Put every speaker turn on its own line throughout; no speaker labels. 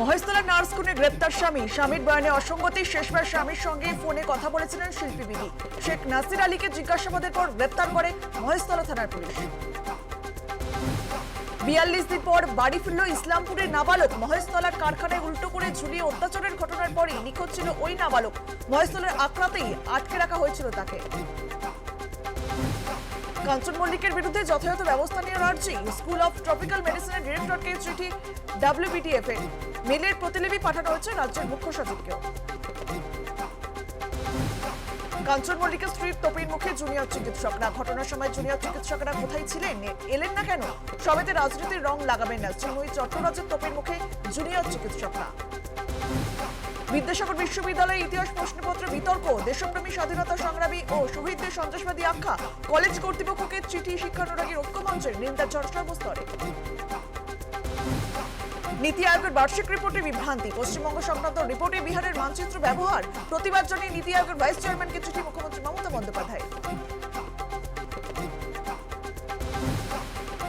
Maheshtala nurse খুনে গ্রেপ্তার স্বামী। স্বামীর বয়ানে অসঙ্গতি। শেষবার স্বামীর সঙ্গে ফোনে কথা বলেছিলেন শিল্পী বিবি শেখ নাসির আলীকে জিজ্ঞাসাবাদের পর গ্রেপ্তার করে মহেশতলা থানার পুলিশ। বিয়াল্লিশ দিন পর বাড়ি ফিরল ইসলামপুরের নাবালক। মহেশতলার কারখানায় উল্টো করে ঝুলিয়ে অত্যাচারের ঘটনার পরই নিখোঁজ ছিল ওই নাবালক। মহেশতলার আক্রাতেই আটকে রাখা হয়েছিল তাকে। কাঞ্চন মল্লিকের বিরুদ্ধে যথাযথ ব্যবস্থা নেওয়ার আর্জি স্কুল অফ ট্রপিক্যাল মেডিসিনের ডিরেক্টরকে চিঠি ডাব্লিউবিটিএফ এর মেলের প্রতিলিপি পাঠানো হয়েছে রাজ্যের মুখ্য সচিবকেও। কাঞ্চন মল্লিকের স্ত্রীর তোপের মুখে জুনিয়র চিকিৎসকরা। ঘটনার সময় জুনিয়র চিকিৎসকরা কোথায় ছিলেন এলেন না কেন? সবেতে রাজনীতির রং লাগাবেন না। চিন্ময়ী চট্টরাজের তোপের মুখে জুনিয়র চিকিৎসকরা। বিদ্যাসাগর বিশ্ববিদ্যালয়ের ইতিহাস প্রশ্নপত্র বিতর্ক, দেশপ্রেমী স্বাধীনতা সংগ্রামী ও শহীদদের সন্ত্রাসবাদী আখ্যা। কলেজ কর্তৃপক্ষকে চিঠি শিক্ষা শিক্ষানুরাগী ঐক্যমঞ্চের নিন্দা সর্বস্তরে নীতি আয়োগের বার্ষিক রিপোর্টে বিভ্রান্তি। পশ্চিমবঙ্গ সংক্রান্ত রিপোর্টে বিহারের মানচিত্র ব্যবহার। প্রতিবাদ জানিয়ে নীতি আয়োগের ভাইস চেয়ারম্যানকে চিঠি মুখ্যমন্ত্রী মমতা বন্দ্যোপাধ্যায়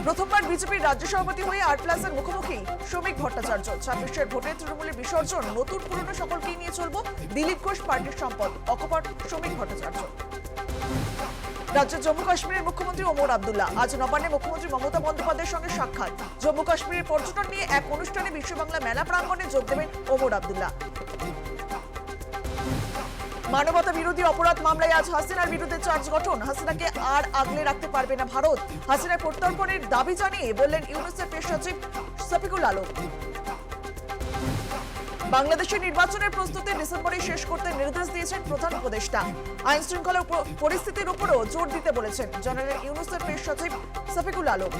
প্রথমবার বিজেপির রাজ্য সভাপতি হয়ে আট প্লাসের মুখোমুখি শ্রমিক ভট্টাচার্য। ছাব্বিশের ভোটে তৃণমূলের বিসর্জন নতুন পুরনো সকলকেই নিয়ে চলবো দিলীপ ঘোষ, পার্টির সম্পদ, অকপট শ্রমিক ভট্টাচার্য। রাজ্যের জম্মু কাশ্মীরের মুখ্যমন্ত্রী ওমর আব্দুল্লাহ। আজ নবান্নে মুখ্যমন্ত্রী মমতা বন্দ্যোপাধ্যায়ের সঙ্গে সাক্ষাৎ। জম্মু কাশ্মীরের পর্যটন নিয়ে এক অনুষ্ঠানে বিশ্ব বাংলা মেলা প্রাঙ্গণে যোগ দেবেন ওমর আব্দুল্লাহ। মানবতা বিরোধী অপরাধ মামলায় আজ হাসিনার বিরুদ্ধে চার্জ গঠন। হাসিনাকে আর আগলে রাখতে পারবে না ভারত। হাসিনার প্রত্যর্পণের দাবি জানিয়ে বললেন ইউনিসেফের সচিব সফিকুল আলম। বাংলাদেশের নির্বাচনের প্রস্তুতি ডিসেম্বরে শেষ করতে নির্দেশ দিয়েছেন প্রধান উপদেষ্টা। আইন শৃঙ্খলা পরিস্থিতির উপরও জোর দিতে বলেছেন জেনারেল ইউনুসেফের সচিব সফিকুল আলম।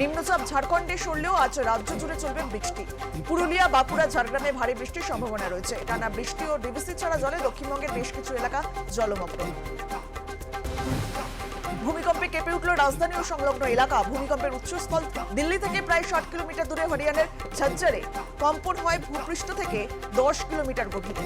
নিম্নচাপ ঝাড়খণ্ডে সরলেও আজ রাজ্য জুড়ে চলবে বৃষ্টি। পুরুলিয়া, বাঁকুড়া, ঝাড়গ্রামে ভারী বৃষ্টির সম্ভাবনা রয়েছে। টানা বৃষ্টি ও ডিবিসি ছাড়া জলে দক্ষিণবঙ্গের বেশ কিছু এলাকা জলমগ্ন। ভূমিকম্পে কেঁপে উঠল রাজধানী ও সংলগ্ন এলাকা। ভূমিকম্পের উৎসস্থল দিল্লি থেকে প্রায় ষাট কিলোমিটার দূরে হরিয়ানার ঝজ্জারে কম্পন হয় ভূপৃষ্ঠ থেকে দশ কিলোমিটার গভীরে।